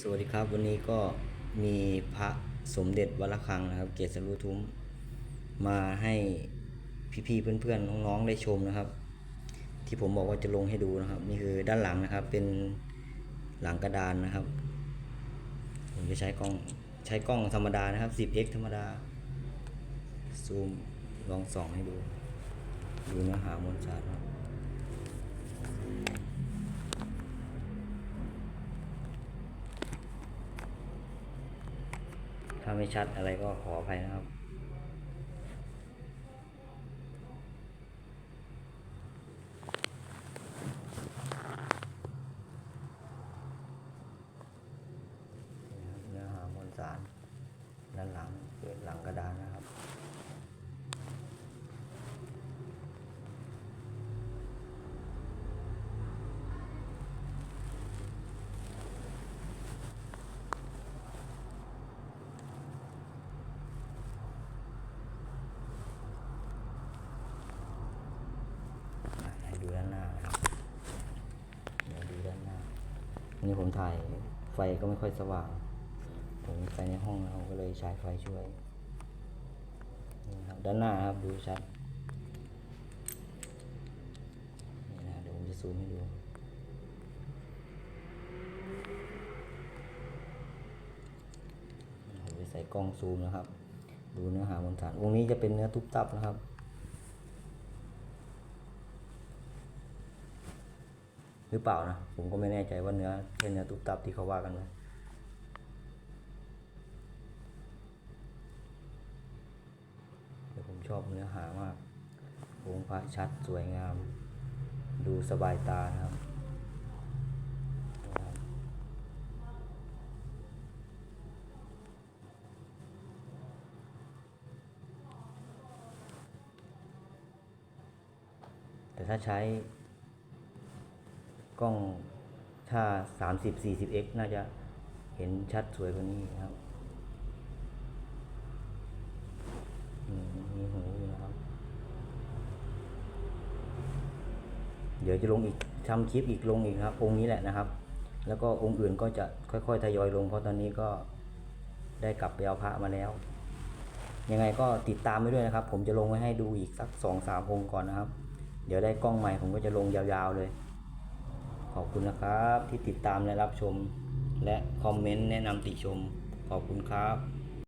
สวัสดีครับวันนี้ก็มีพระสมเด็จวัดระฆังนะครับ เกศรุทุ้มมาให้พี่ๆเพื่อนๆน้องๆได้ชมนะครับ ที่ผมบอกว่าจะลงให้ดูนะครับ นี่คือด้านหลังนะครับเป็นหลังกระดานนะครับ ผมจะใช้กล้องใช้กล้องธรรมดานะครับ 10x ธรรมดา ซูมลองส่องให้ดู ดูเนื้อหามวลสารครับ ถ้าไม่ชัดอะไรก็ขออภัยนะครับ เนื้อหามวลสารด้านหลังเป็นหลังกระดานนะครับ อะให้ดูด้านหน้านะครับเดี๋ยวดูด้านหน้าันนี้ผมถ่ายไฟก็ไม่ค่อยสว่าง ผมมีไฟในห้องเราก็เลยใช้ไฟช่วยนี่ครับด้านหน้าครับดูชัดนี่นะเดี๋ยวผมจะซูมให้ดูผมจะใส่กล้องซูมนะครับ ดูเนื้อหาบนฐานวงนี้จะเป็นเนื้อทุบตับนะครับ หรือเปล่านะ ผมก็ไม่แน่ใจว่าเนื้อเป็นเนื้อตุบตับที่เขาว่ากันไหมเดี๋ยวผมชอบเนื้อหามากองค์พระชัดสวยงาม ดูสบายตานะครับแต่ถ้าใช้ กล้องถ้า 30 40x น่าจะเห็นชัดสวยกว่านี้ครับมมีหูอยู่นะครับ เดี๋ยวจะลงอีกทำคลิปอีกลงอีกครับ องค์นี้แหละนะครับ แล้วก็องค์อื่นก็จะค่อยๆทยอยลงเพราะตอนนี้ก็ได้กลับไปเอาพระมาแล้ว ยังไงก็ติดตามไปด้วยนะครับ ผมจะลงไว้ให้ดูอีกสักสองสามองค์ก่อนนะครับ เดี๋ยวได้กล้องใหม่ผมก็จะลงยาวๆเลย ขอบคุณนะครับที่ติดตามและรับชม และคอมเมนต์แนะนำติชม ขอบคุณครับ